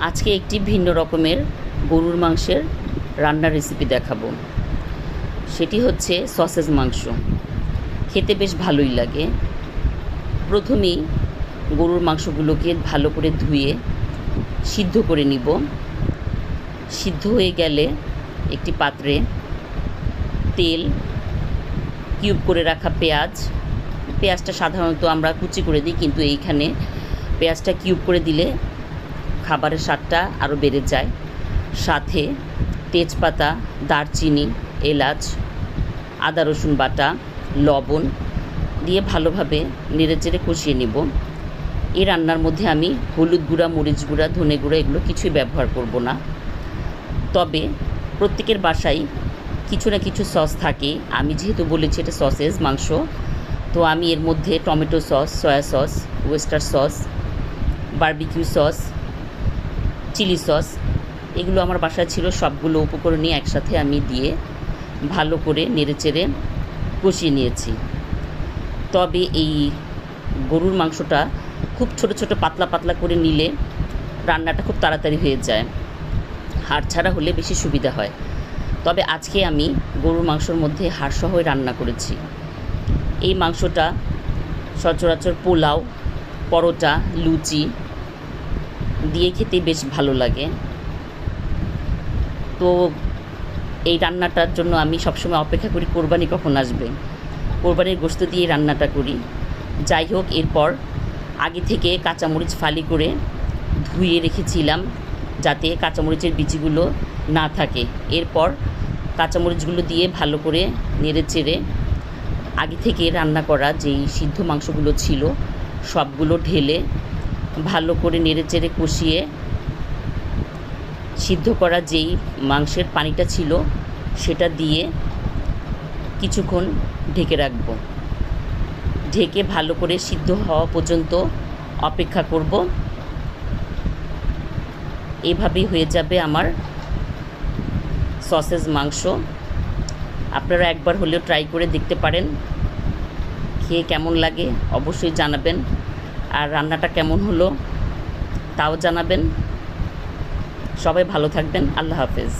আজকে একটি ভিন্ন রকমের গরুর মাংসের রান্নার রেসিপি দেখাবো। সেটি হচ্ছে সসেজ মাংস। খেতে বেশ ভালোই লাগে। প্রথমেই গরুর মাংসগুলোকে ভালো করে ধুয়ে সিদ্ধ করে নিব। সিদ্ধ হয়ে গেলে একটি পাত্রে তেল কিউব করে রাখা পেঁয়াজ। পেঁয়াজটা সাধারণত আমরা কুচি করে দিই, কিন্তু এইখানে পেঁয়াজটা কিউব করে দিলে খাবারের স্বাদটা আরও বেড়ে যায়। সাথে তেজপাতা, দারচিনি, এলাচ, আদা রসুন বাটা, লবণ দিয়ে ভালোভাবে নেড়ে চেড়ে কষিয়ে নেব। এই রান্নার মধ্যে আমি হলুদ গুঁড়া, মরিচ গুঁড়া, ধনে গুঁড়া এগুলো কিছুই ব্যবহার করব না। তবে প্রত্যেকের বাসায় কিছু না কিছু সস থাকে। আমি যেহেতু বলেছি এটা সসেজ মাংস, তো আমি এর মধ্যে tomato sauce, soya sauce, oyster sauce, barbecue sauce chilli sauce. এগুলো আমার বাসায় ছিল, সবগুলো উপকরণই একসাথে আমি দিয়ে ভালো করে নেড়েচেড়ে কষিয়ে নিয়েছি। তবে এই গরুর মাংসটা খুব ছোট ছোট পাতলা পাতলা করে নিলে রান্নাটা খুব তাড়াতাড়ি হয়ে যায়। হাড় ছাড়া হলে বেশি সুবিধা হয়। তবে আজকে আমি গরুর মাংসর মধ্যে হাড়সহ রান্না করেছি। এই মাংসটা সচরাচর পোলাও, পরোটা, লুচি দিয়ে খেতে বেশ ভালো লাগে। তো এই রান্নাটার জন্য আমি সবসময় অপেক্ষা করি কোরবানি কখন আসবে। কোরবানির গোস্ত দিয়ে রান্নাটা করি। যাই হোক, এরপর আগে থেকে কাঁচামরিচ ফালি করে ধুয়ে রেখেছিলাম যাতে কাঁচামরিচের বিচিগুলো না থাকে। এরপর কাঁচামরিচগুলো দিয়ে ভালো করে নেড়ে চেড়ে আগে থেকে রান্না করা যেই সিদ্ধ মাংসগুলো ছিল, সবগুলো ঢেলে ভালো করে নেড়ে চেড়ে কষিয়ে সিদ্ধ করা যেই মাংসের পানিটা ছিল, সেটা দিয়ে কিছুক্ষণ ঢেকে রাখব। ঢেকে ভালো করে সিদ্ধ হওয়া পর্যন্ত অপেক্ষা করব। এভাবেই হয়ে যাবে আমার সসেজ মাংস। আপনারা একবার হলেও ট্রাই করে দেখতে পারেন, খেয়ে কেমন লাগে অবশ্যই জানাবেন। আর রান্নাটা কেমন হলো তাও জানাবেন। সবাই ভালো থাকবেন। আল্লাহ হাফেজ।